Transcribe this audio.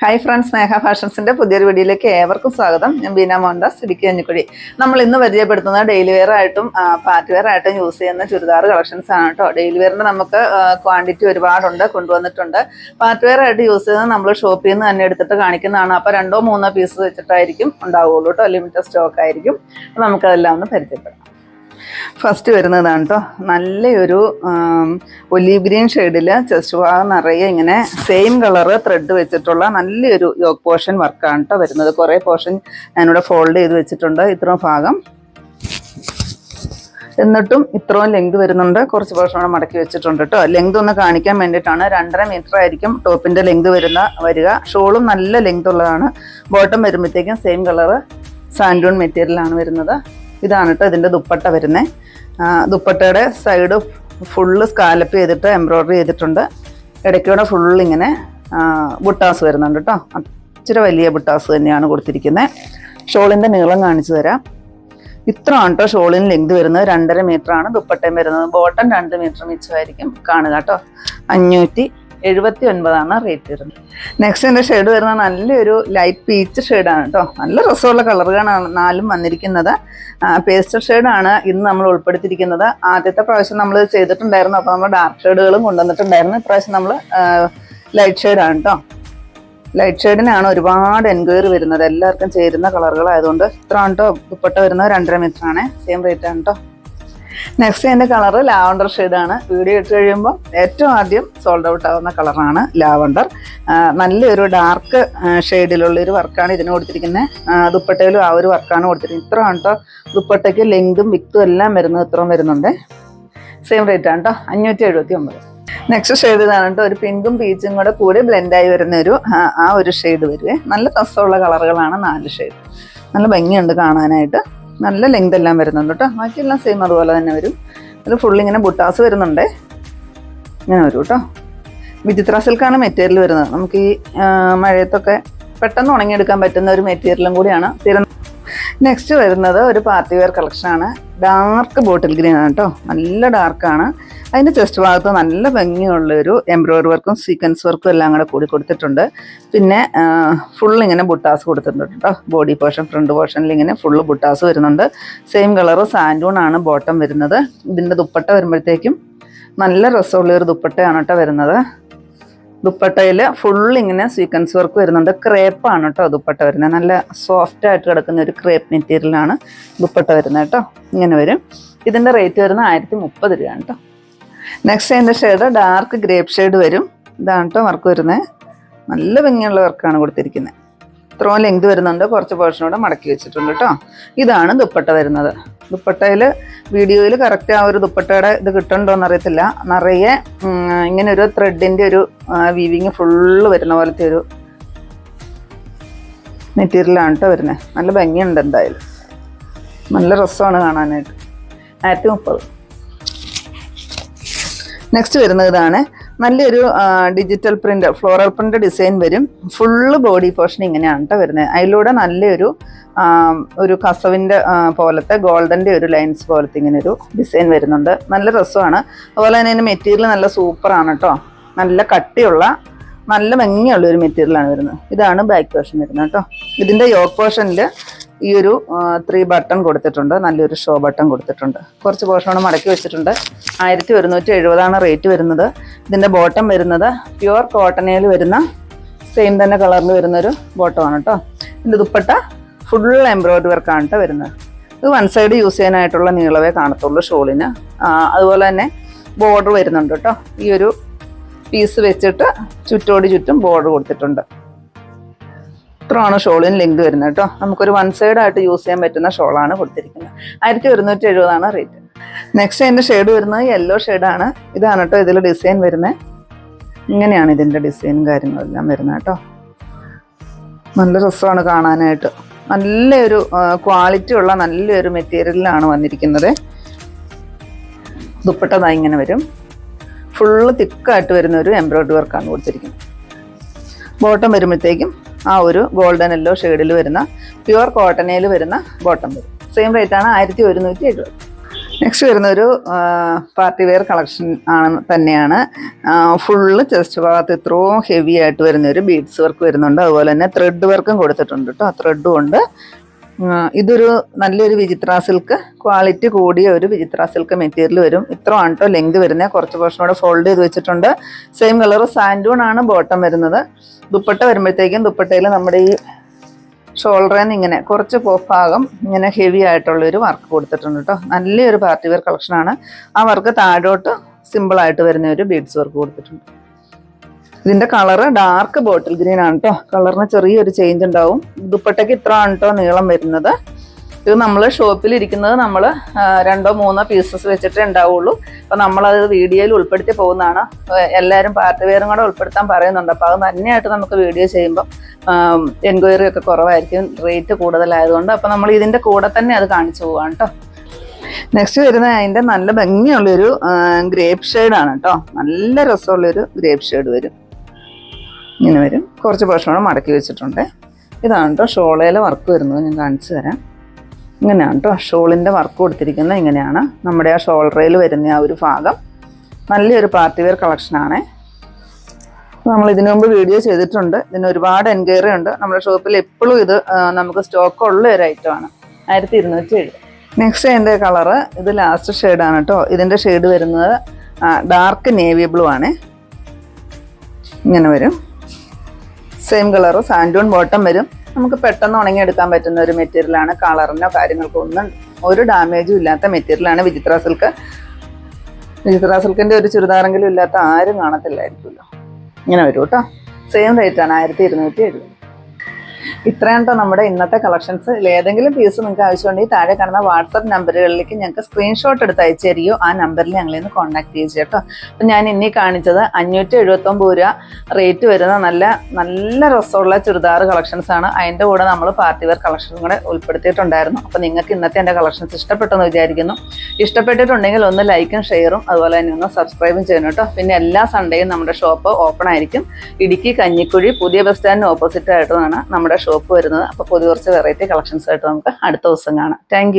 Hi friends സ്നേഹ ഫാഷൻസിന്റെ പുതിയൊരു വീഡിയോയിലേക്ക് ഏവർക്കും സ്വാഗതം. ഞാൻ ബീന മോഹൻദാസ് ഇടുക്കി കഞ്ഞിക്കുഴി നമ്മൾ ഇന്ന് പരിചയപ്പെടുത്തുന്നത് ഡെയിലി വെയർ ആയിട്ടും പാർട്ടി വെയർ ആയിട്ടും യൂസ് ചെയ്യുന്ന ചുരിദാർ കളക്ഷൻസ് ആണ് കേട്ടോ ഡെയിലി വെയറിന്റെ നമുക്ക് ക്വാണ്ടിറ്റി ഒരുപാടുണ്ട് കൊണ്ടുവന്നിട്ടുണ്ട്. പാർട്ടി വെയർ ആയിട്ട് യൂസ് ചെയ്യുന്നത് നമ്മൾ ഷോപ്പിൽ നിന്ന് തന്നെ എടുത്തിട്ട് കാണിക്കുന്നതാണ്. അപ്പോൾ രണ്ടോ മൂന്നോ പീസ് വെച്ചിട്ടായിരിക്കും ഉണ്ടാവുകയുള്ളൂ കേട്ടോ ലിമിറ്റഡ് സ്റ്റോക്ക് ആയിരിക്കും. നമുക്കതെല്ലാം ഒന്ന് പരിചയപ്പെടാം. ഫസ്റ്റ് വരുന്നതാണ് കേട്ടോ നല്ലൊരു ഒലീവ് ഗ്രീൻ ഷെയ്ഡിൽ ചെസ്റ്റ് ഭാഗം നിറയെ ഇങ്ങനെ സെയിം കളറ് ത്രെഡ് വെച്ചിട്ടുള്ള നല്ലൊരു യോഗ പോർഷൻ വർക്കാണ് കേട്ടോ വരുന്നത്. കുറേ പോർഷൻ ഞാനിവിടെ ഫോൾഡ് ചെയ്ത് വെച്ചിട്ടുണ്ട് ഇത്രയും ഭാഗം. എന്നിട്ടും ഇത്രയും ലെങ്ത് വരുന്നുണ്ട്. കുറച്ച് പോർഷൻ കൂടെ മടക്കി വെച്ചിട്ടുണ്ട് കേട്ടോ ലെങ്ത് ഒന്ന് കാണിക്കാൻ വേണ്ടിയിട്ടാണ് രണ്ടര മീറ്റർ ആയിരിക്കും ടോപ്പിന്റെ ലെങ്ത് വരുന്ന വരിക. ഷോളും നല്ല ലെങ്ത് ഉള്ളതാണ്. ബോട്ടം വരുമ്പോഴത്തേക്കും സെയിം കളറ് സാൻഡൂൺ മെറ്റീരിയലാണ് വരുന്നത്. ഇതാണ് കേട്ടോ ഇതിന്റെ ദുപ്പട്ട വരുന്നത് ദുപ്പട്ടയുടെ സൈഡ് ഫുള്ള് സ്കാലപ്പ് ചെയ്തിട്ട് എംബ്രോയ്ഡറി ചെയ്തിട്ടുണ്ട്. ഇടയ്ക്കൂടെ ഫുള്ള് ഇങ്ങനെ ബുട്ടാസ് വരുന്നുണ്ട് കേട്ടോ ഇച്ചിരി വലിയ ബുട്ടാസ് തന്നെയാണ് കൊടുത്തിരിക്കുന്നത് ഷോളിന്റെ നീളം കാണിച്ചു തരാം. ഇത്രയാണ് കേട്ടോ ഷോളിന് ലെങ്ത് വരുന്നത്. രണ്ടര ആണ് ദുപ്പട്ടയും വരുന്നത്. ബോട്ടം രണ്ട് മീറ്റർ മിച്ചമായിരിക്കും കാണുക കേട്ടോ അഞ്ഞൂറ്റി എഴുപത്തി ഒൻപതാണ് റേറ്റ് വരുന്നത്. നെക്സ്റ്റ് എന്റെ ഷെയ്ഡ് വരുന്നത് നല്ലൊരു ലൈറ്റ് പീച്ച് ഷെയ്ഡാണ് കേട്ടോ നല്ല രസമുള്ള കളറുകളാണ് നാലും വന്നിരിക്കുന്നത്. പേസ്റ്റൽ ഷെയ്ഡാണ് ഇന്ന് നമ്മൾ ഉൾപ്പെടുത്തിയിരിക്കുന്നത്. ആദ്യത്തെ പ്രാവശ്യം നമ്മൾ ചെയ്തിട്ടുണ്ടായിരുന്നു. അപ്പോൾ നമ്മൾ ഡാർക്ക് ഷെയ്ഡുകളും കൊണ്ടുവന്നിട്ടുണ്ടായിരുന്നു. ഇപ്രാവശ്യം നമ്മൾ ലൈറ്റ് ഷെയ്ഡാണ് കേട്ടോ ലൈറ്റ് ഷെയ്ഡിനാണ് ഒരുപാട് എൻക്വയറി വരുന്നത്. എല്ലാവർക്കും ചേരുന്ന കളറുകളായതുകൊണ്ട് ഇത്ര കേട്ടോ ദുപ്പട്ട വരുന്നത് രണ്ടര മീറ്റർ ആണ്. സെയിം റേറ്റ് ആണ് കേട്ടോ നെക്സ്റ്റ് എന്റെ കളറ് ലാവണ്ടർ ഷെയ്ഡാണ് വീഡിയോ ഇട്ട് കഴിയുമ്പോൾ ഏറ്റവും ആദ്യം സോൾഡ് ഔട്ട് ആവുന്ന കളറാണ് ലാവണ്ടർ നല്ലൊരു ഡാർക്ക് ഷെയ്ഡിലുള്ള ഒരു വർക്കാണ് ഇതിന് കൊടുത്തിരിക്കുന്നത് ദുപ്പട്ടയിലും ആ ഒരു വർക്കാണ് കൊടുത്തിരിക്കുന്നത് ഇത്ര കേട്ടോ ദുപ്പട്ടയ്ക്ക് ലെങ്തും വിത്തും എല്ലാം വരുന്നത് ഇത്രയും വരുന്നുണ്ട്. സെയിം റേറ്റ് ആണ് കേട്ടോ അഞ്ഞൂറ്റി എഴുപത്തി ഒമ്പത് നെക്സ്റ്റ് ഷെയ്ഡ് ഇതാണ് കേട്ടോ ഒരു പിങ്കും പീച്ചും കൂടെ കൂടി ബ്ലെൻഡായി വരുന്ന ഒരു ആ ഒരു ഷെയ്ഡ് വരുവേ നല്ല രസമുള്ള കളറുകളാണ് നാല് ഷെയ്ഡ് നല്ല ഭംഗിയുണ്ട് കാണാനായിട്ട്. നല്ല ലെങ്ത് എല്ലാം വരുന്നുണ്ട് കേട്ടോ ബാക്കിയെല്ലാം സെയിം അതുപോലെ തന്നെ വരും. ഫുൾ ഇങ്ങനെ ബുട്ടാസ് വരുന്നുണ്ട്. ഇങ്ങനെ വരും കേട്ടോ വിചിത്ര സിൽക്കാണ് മെറ്റീരിയൽ വരുന്നത്. നമുക്ക് ഈ മഴയത്തൊക്കെ പെട്ടെന്ന് ഉണങ്ങിയെടുക്കാൻ പറ്റുന്ന ഒരു മെറ്റീരിയലും കൂടിയാണ്. സ്ഥിരം നെക്സ്റ്റ് വരുന്നത് ഒരു പാർട്ടി വെയർ കളക്ഷനാണ് ഡാർക്ക് ബോട്ടിൽ ഗ്രീൻ ആണ് കേട്ടോ നല്ല ഡാർക്കാണ് അതിന്റെ ചെസ്റ്റ് ഭാഗത്ത് നല്ല ഭംഗിയുള്ളൊരു എംബ്രോയ്ഡറി വർക്കും സീക്വൻസ് വർക്കും എല്ലാം കൂടെ കൂടി കൊടുത്തിട്ടുണ്ട്. പിന്നെ ഫുൾ ഇങ്ങനെ ബുട്ടാസ് കൊടുത്തിട്ടുണ്ട് കേട്ടോ. ബോഡി പോർഷൻ ഫ്രണ്ട് പോർഷനിൽ ഇങ്ങനെ ഫുള്ള് ബുട്ടാസ് വരുന്നുണ്ട്. സെയിം കളറ് സാൻഡൂൺ ആണ് ബോട്ടം വരുന്നത്. ഇതിന്റെ ദുപ്പട്ട വരുമ്പോഴത്തേക്കും നല്ല രസമുള്ള ഒരു ദുപ്പട്ടയാണ് കേട്ടോ വരുന്നത്. ദുപ്പട്ടയിൽ ഫുൾ ഇങ്ങനെ സീക്വൻസ് വർക്ക് വരുന്നുണ്ട്. ക്രേപ്പാണ് കേട്ടോ ദുപ്പട്ട വരുന്നത്. നല്ല സോഫ്റ്റ് ആയിട്ട് കിടക്കുന്ന ഒരു ക്രേപ്പ് മെറ്റീരിയലാണ് ദുപ്പട്ട വരുന്നത് കേട്ടോ. ഇങ്ങനെ വരും. ഇതിന്റെ റേറ്റ് വരുന്നത് ആയിരത്തി മുപ്പത് രൂപയാണ് കേട്ടോ. നെക്സ്റ്റ് അതിന്റെ ഷെയ്ഡ് ഡാർക്ക് ഗ്രേപ്പ് ഷെയ്ഡ് വരും. ഇതാണ് കേട്ടോ വർക്ക് വരുന്നത് നല്ല ഭംഗിയുള്ള വർക്കാണ് കൊടുത്തിരിക്കുന്നത് ഇത്രയും ലെങ്ത് വരുന്നുണ്ട്. കുറച്ച് പോർഷൻ കൂടെ മടക്കി വെച്ചിട്ടുണ്ട് കേട്ടോ ഇതാണ് ദുപ്പട്ട വരുന്നത്. ദുപ്പട്ടയിൽ വീഡിയോയിൽ കറക്റ്റ് ആ ഒരു ദുപ്പട്ടയുടെ ഇത് കിട്ടുന്നുണ്ടോ എന്നറിയത്തില്ല. നിറയെ ഇങ്ങനെ ഒരു ത്രെഡിന്റെ ഒരു വീവിങ് ഫുള്ള് വരുന്ന പോലത്തെ ഒരു മെറ്റീരിയലാണ് കേട്ടോ വരുന്നത് നല്ല ഭംഗിയുണ്ട് എന്തായാലും. നല്ല രസമാണ് കാണാനായിട്ട്. ആയിരത്തി മുപ്പത്. നെക്സ്റ്റ് വരുന്നത് ഇതാണ് നല്ലൊരു digital print floral print design വരും. ഫുള്ള് ബോഡി പോർഷൻ ഇങ്ങനെയാണ് കേട്ടോ വരുന്നത്. അതിലൂടെ നല്ലൊരു ഒരു കസവിന്റെ പോലത്തെ ഗോൾഡന്റെ ഒരു ലൈൻസ് പോലത്തെ ഇങ്ങനെ ഒരു ഡിസൈൻ വരുന്നുണ്ട്. നല്ല രസമാണ്. അതുപോലെ തന്നെ അതിന്റെ മെറ്റീരിയൽ നല്ല സൂപ്പറാണ് കേട്ടോ നല്ല കട്ടിയുള്ള നല്ല ഭംഗിയുള്ള ഒരു മെറ്റീരിയലാണ് വരുന്നത്. ഇതാണ് ബാക്ക് പോർഷൻ വരുന്നത് കേട്ടോ ഇതിന്റെ യോക്ക് പോർഷനിൽ ഈ ഒരു ത്രീ ബട്ടൺ കൊടുത്തിട്ടുണ്ട്. നല്ലൊരു ഷോ ബട്ടൺ കൊടുത്തിട്ടുണ്ട്. കുറച്ച് പോഷണം മടക്കി വെച്ചിട്ടുണ്ട്. ആയിരത്തി ഒരുന്നൂറ്റി എഴുപതാണ് റേറ്റ് വരുന്നത്. ഇതിന്റെ ബോട്ടം വരുന്നത് പ്യുവർ കോട്ടണയിൽ വരുന്ന സെയിം തന്നെ കളറിൽ വരുന്നൊരു ബോട്ടമാണ് കേട്ടോ ഇതിന്റെ ദുപ്പട്ട ഫുൾ എംബ്രോയ്ഡറി വർക്കാണ് കേട്ടോ വരുന്നത്. ഇത് വൺ സൈഡ് യൂസ് ചെയ്യാനായിട്ടുള്ള നീളവേ കാണത്തുള്ളൂ ഷോളിന് അതുപോലെ തന്നെ ബോർഡർ വരുന്നുണ്ട് കേട്ടോ ഈ ഒരു പീസ് വെച്ചിട്ട് ചുറ്റോടി ചുറ്റും ബോർഡർ കൊടുത്തിട്ടുണ്ട്. ഇത്രയാണ് ഷോളിന് ലെങ്ത് വരുന്നത് കേട്ടോ. നമുക്കൊരു വൺ സൈഡ് ആയിട്ട് യൂസ് ചെയ്യാൻ പറ്റുന്ന ഷോളാണ് കൊടുത്തിരിക്കുന്നത്. ആയിരത്തി ഒരുന്നൂറ്റി എഴുപതാണ് റേറ്റ് നെക്സ്റ്റ് അതിന്റെ ഷെയ്ഡ് വരുന്നത് യെല്ലോ ഷെയ്ഡാണ് ഇതാണ് കേട്ടോ ഇതിൽ ഡിസൈൻ വരുന്നത് ഇങ്ങനെയാണ് ഇതിന്റെ ഡിസൈനും കാര്യങ്ങളെല്ലാം വരുന്നത് കേട്ടോ. നല്ല രസമാണ് കാണാനായിട്ട്. നല്ലൊരു ക്വാളിറ്റി ഉള്ള നല്ലൊരു മെറ്റീരിയലാണ് വന്നിരിക്കുന്നത്. ദുപ്പട്ടതാ ഇങ്ങനെ വരും. ഫുള്ള് തിക്കായിട്ട് വരുന്ന ഒരു എംബ്രോയ്ഡറി വർക്കാണ് കൊടുത്തിരിക്കുന്നത്. ബോട്ടം വരുമ്പോഴത്തേക്കും ആ ഒരു ഗോൾഡൻ യെല്ലോ ഷെയ്ഡിൽ വരുന്ന പ്യുവർ കോട്ടണയിൽ വരുന്ന ബോട്ടം വരും. സെയിം റേറ്റ് ആണ് ആയിരത്തി ഒരുന്നൂറ്റി എഴുപത്. നെക്സ്റ്റ് വരുന്ന ഒരു പാർട്ടി വെയർ കളക്ഷൻ ആണ് തന്നെയാണ്. ഫുള്ള് ചെസ്റ്റ് ഭാഗത്ത് ഇത്രയും ഹെവി ആയിട്ട് വരുന്ന ഒരു ബീഡ്സ് വർക്ക് വരുന്നുണ്ട്. അതുപോലെ തന്നെ ത്രെഡ് വർക്കും കൊടുത്തിട്ടുണ്ട് കേട്ടോ ത്രെഡും ഉണ്ട്. ഇതൊരു നല്ലൊരു വിചിത്ര സിൽക്ക്. ക്വാളിറ്റി കൂടിയ ഒരു വിചിത്ര സിൽക്ക് മെറ്റീരിയൽ വരും. ഇത്ര കേട്ടോ ലെങ്ത് വരുന്നത്. കുറച്ച് പോർഷൻ കൂടെ ഫോൾഡ് ചെയ്ത് വെച്ചിട്ടുണ്ട്. സെയിം കളർ സാൻഡൂൺ ആണ് ബോട്ടം വരുന്നത്. ദുപ്പട്ട വരുമ്പോഴത്തേക്കും ദുപ്പട്ടയിൽ നമ്മുടെ ഈ ഷോൾഡറിന് ഇങ്ങനെ കുറച്ച് ഭാഗം ഇങ്ങനെ ഹെവി ആയിട്ടുള്ള ഒരു വർക്ക് കൊടുത്തിട്ടുണ്ട് കേട്ടോ നല്ലൊരു പാർട്ടി വെയർ കളക്ഷനാണ് ആ വർക്ക് താഴോട്ട് സിമ്പിളായിട്ട് വരുന്ന ഒരു ബീഡ്സ് വർക്ക് കൊടുത്തിട്ടുണ്ട്. ഇതിന്റെ കളറ് ഡാർക്ക് ബോട്ടിൽ ഗ്രീൻ ആണ് കേട്ടോ കളറിന് ചെറിയൊരു ചേഞ്ച് ഉണ്ടാവും. ദുപ്പട്ടയ്ക്ക് ഇത്ര ആണ് കേട്ടോ നീളം വരുന്നത്. ഇത് നമ്മൾ ഷോപ്പിൽ ഇരിക്കുന്നത് നമ്മൾ രണ്ടോ മൂന്നോ പീസസ് വെച്ചിട്ടേ ഉണ്ടാവുള്ളൂ. അപ്പം നമ്മളത് വീഡിയോയിൽ ഉൾപ്പെടുത്തി പോകുന്നതാണ്. എല്ലാവരും പാർട്ടി വെയറും കൂടെ ഉൾപ്പെടുത്താൻ പറയുന്നുണ്ട്. അപ്പോൾ അത് തന്നെയായിട്ട് നമുക്ക് വീഡിയോ ചെയ്യുമ്പോൾ എൻക്വയറി ഒക്കെ കുറവായിരിക്കും റേറ്റ് കൂടുതലായതുകൊണ്ട്. അപ്പോൾ നമ്മൾ ഇതിന്റെ കൂടെ തന്നെ അത് കാണിച്ചു പോവാണ് കേട്ടോ നെക്സ്റ്റ് വരുന്ന അതിന്റെ നല്ല ഭംഗിയുള്ളൊരു ഗ്രേപ്പ് ഷെയ്ഡാണ് കേട്ടോ നല്ല രസമുള്ളൊരു ഗ്രേപ്പ് ഷെയ്ഡ് വരും. ഇങ്ങനെ വരും. കുറച്ച് കൂടെ മടക്കി വെച്ചിട്ടുണ്ട്. ഇതാണ് കേട്ടോ ഷോളയിലെ വർക്ക് വരുന്നത്. ഞാൻ കാണിച്ചു തരാം. ഇങ്ങനെയാണ് കേട്ടോ ഷോളിന്റെ വർക്ക് കൊടുത്തിരിക്കുന്നത്. ഇങ്ങനെയാണ് നമ്മുടെ ആ ഷോൾഡറിൽ വരുന്ന ആ ഒരു ഭാഗം. നല്ലൊരു പാർട്ടി വെയർ കളക്ഷനാണ് നമ്മൾ ഇതിനു മുമ്പ് വീഡിയോ ചെയ്തിട്ടുണ്ട്. ഇതിന് ഒരുപാട് എൻക്വയറി ഉണ്ട്. നമ്മുടെ ഷോപ്പിൽ എപ്പോഴും ഇത് നമുക്ക് സ്റ്റോക്ക് ഉള്ള ഒരു ഐറ്റമാണ് ആയിരത്തി ഇരുന്നൂറ്റി ഏഴ് നെക്സ്റ്റ് അതിന്റെ കളറ് ഇത് ലാസ്റ്റ് ഷെയ്ഡാണ് കേട്ടോ ഇതിന്റെ ഷെയ്ഡ് വരുന്നത് ഡാർക്ക് നേവി ബ്ലൂ ആണ്. ഇങ്ങനെ വരും. സെയിം കളറ് സാൻഡൂൺ ബോട്ടം വരും. നമുക്ക് പെട്ടെന്ന് ഉണങ്ങിയെടുക്കാൻ പറ്റുന്ന ഒരു മെറ്റീരിയലാണ് കളറിനോ കാര്യങ്ങൾക്കോ ഒന്നും ഒരു ഡാമേജും ഇല്ലാത്ത മെറ്റീരിയലാണ് വിചിത്ര സിൽക്ക് വിചിത്ര സിൽക്കിന്റെ ഒരു ചുരിദാറെങ്കിലും ഇല്ലാത്ത ആരും കാണത്തില്ലായിരിക്കുമല്ലോ. ഇങ്ങനെ വരും കേട്ടോ സെയിം റേറ്റാണ് ആയിരത്തി ഇരുന്നൂറ്റി എഴുപത്. ഇത്രയാണ് കേട്ടോ നമ്മുടെ ഇന്നത്തെ കളക്ഷൻസ് ഏതെങ്കിലും പീസ് നിങ്ങൾക്ക് ആവശ്യമുണ്ടെങ്കിൽ താഴെ കാണുന്ന വാട്സപ്പ് നമ്പറുകളിലേക്ക് ഞങ്ങൾക്ക് സ്ക്രീൻഷോട്ട് എടുത്ത് അയച്ചു തരികയോ ആ നമ്പറിൽ ഞങ്ങളെ ഒന്ന് കോൺടാക്ട് ചെയ്യുക കേട്ടോ. അപ്പം ഞാൻ ഇനി കാണിച്ചത് അഞ്ഞൂറ്റി എഴുപത്തൊമ്പത് രൂപ റേറ്റ് വരുന്ന നല്ല നല്ല രസമുള്ള ചുരിദാർ കളക്ഷൻസ് ആണ്. അതിന്റെ കൂടെ നമ്മൾ പാർട്ടി വെയർ കളക്ഷനും കൂടെ ഉൾപ്പെടുത്തിയിട്ടുണ്ടായിരുന്നു. അപ്പോൾ നിങ്ങൾക്ക് ഇന്നത്തെ എന്റെ കളക്ഷൻസ് ഇഷ്ടപ്പെട്ടെന്ന് വിചാരിക്കുന്നു. ഇഷ്ടപ്പെട്ടിട്ടുണ്ടെങ്കിൽ ഒന്ന് ലൈക്കും ഷെയറും അതുപോലെ തന്നെ ഒന്ന് സബ്സ്ക്രൈബും ചെയ്യണം കേട്ടോ. പിന്നെ എല്ലാ സൺഡേയും നമ്മുടെ ഷോപ്പ് ഓപ്പൺ ആയിരിക്കും. ഇടുക്കി കഞ്ഞിക്കുഴി പുതിയ ബസ് സ്റ്റാൻഡിന് ഓപ്പോസിറ്റ് ആയിട്ടാണ് നമ്മുടെ ഷോപ്പ് വരുന്നത്. അപ്പോൾ പുതിയ കുറച്ച് വെറൈറ്റി കളക്ഷൻസ് ആയിട്ട് നമുക്ക് അടുത്ത ദിവസം കാണാം. താങ്ക്